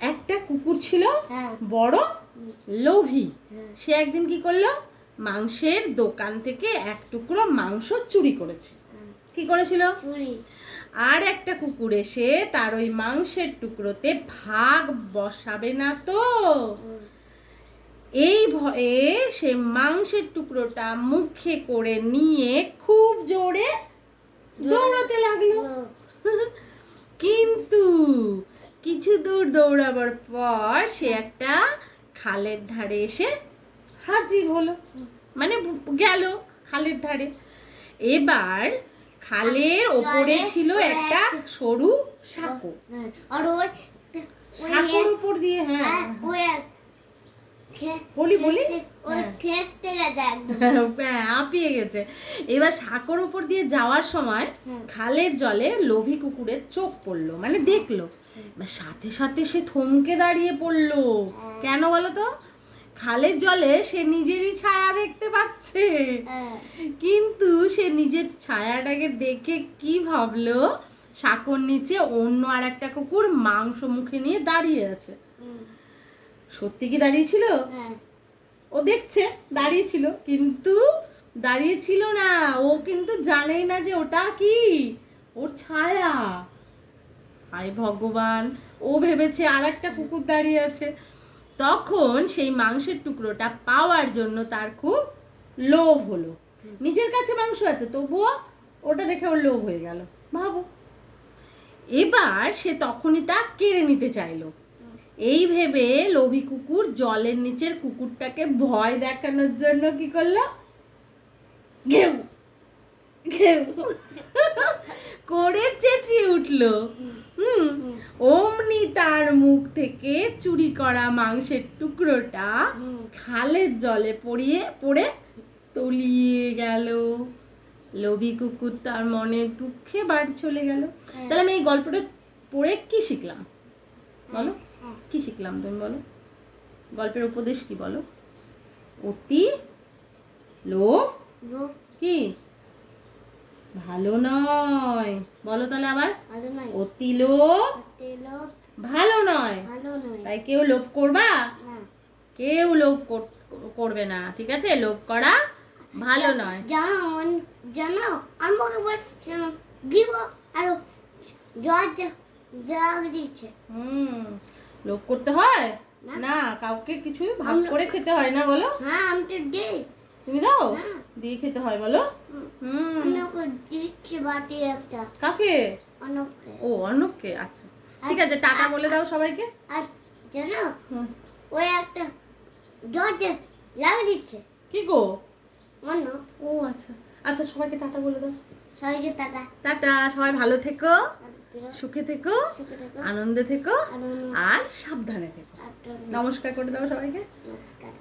একটা কুকুর ছিল হ্যাঁ। বড় লোভী। হ্যাঁ। সে একদিন কি করল? মাংসের দোকান থেকে এক টুকরো মাংস চুরি করেছে। হ্যাঁ। কি করেছিল? আর একটা কুকুর এসে তার ওই মাংসের টুকরোতে ভাগ বসাবে না তো। এই ভয়ে সে মাংসের টুকরোটা মুখে করে নিয়ে খুব জোরে দৌড়াতে লাগল। কিন্তু কিছু দূর দৌড়াবার পর সে একটা খালের ধারে এসে হাজির হলো। মানে গেল খালের ধারে। এবার খালের ওপরে ছিল একটা সরু সাঁকো। আর ওই সাঁকোর উপর দিয়ে হ্যাঁ। হ্যাঁ বলি, বলি? হ্যাঁ। গেছে হ্যাঁ হাঁপিয়ে গেছে। এবার সাঁকোর উপর দিয়ে যাওয়ার সময় খালের জলে লোভী কুকুরের চোখ পড়ল মানে দেখল। এবার সাথে সাথে সে থমকে দাঁড়িয়ে পড়ল। হ্যাঁ। কেন বলো তো? খালের জলে সে নিজেরই ছায়া দেখতে পাচ্ছে। হ্যাঁ, কিন্তু সে নিজের ছায়াটাকে দেখে কি ভাবলো? সাঁকোর নিচে অন্য আর একটা কুকুর মাংস মুখে নিয়ে দাঁড়িয়ে আছে। সত্যি কি দাঁড়িয়েছিল? হ্যাঁ, ও দেখছে দাঁড়িয়ে ছিল কিন্তু দাঁড়িয়ে ছিল না। ও কিন্তু জানেই না যে ওটা কি? ওর ছায়া। হায় ভগবান। ও ভেবেছে আর একটা কুকুর দাঁড়িয়ে আছে। তখন সেই মাংসের টুকরোটা পাওয়ার জন্য তার খুব লোভ হলো। নিজের কাছে মাংস আছে তবুও ওটা দেখে ওর লোভ হয়ে গেল। ভাবো। এবার সে তখনই তা কেড়ে নিতে চাইলো। এই ভেবে লোভী কুকুর জলের নিচের কুকুরটাকে ভয় দেখানোর জন্য কি করল? ঘেউ ঘেউ করে চেঁচিয়ে উঠল। হুম অমনি তার মুখ থেকে চুরি করা মাংসের টুকরোটা খালের জলে পড়িয়ে পড়ে তলিয়ে গেল। লোভী কুকুর তার মনে দুঃখে বাড়ি চলে গেল। হ্যাঁ। তাহলে আমি এই গল্পটা পড়ে কি শিখলাম? বলো। কি শিখলাম তুমি বলো? গল্পের উপদেশ কি বলো? অতি লোভ কি? ভালো নয়। বলো তাহলে আবার। অতি লোভ। ভালো নয়। তাই কেউ লোভ করবা? কেউ লোভ কর- করবে না। ঠিক আছে? লোভ করা ভালো নয়। জানো জানো আমাকে বলছিলাম দিব আরও জল জা- জগ দিচ্ছে। হুম। লোভ করতে হয়? না। কাউকে কিছু ভাগ করে খেতে হয় না বলো। হ্যাঁ আমি তো দিই। তুমি দাও? হ্যাঁ। দিয়ে খেতে হয় বলো। হুম। দিচ্ছি বাটি একটা। কাকে? অন্যকে। ও অর্ণবকে আচ্ছা। ঠিক আছে টাটা বলে দাও সবাইকে। আর জানো। ওই একটা দরজা লাগিয়ে দিচ্ছে। কি গো? অন্য। ও আচ্ছা। আচ্ছা সবাইকে টাটা বলে দাও। সবাইকে টাকা টাটা সবাই ভালো থেকো। সুখে থেকো আনন্দে থেকো আর সাবধানে থেকো। নমস্কার করে দাও সবাইকে। নমস্কার।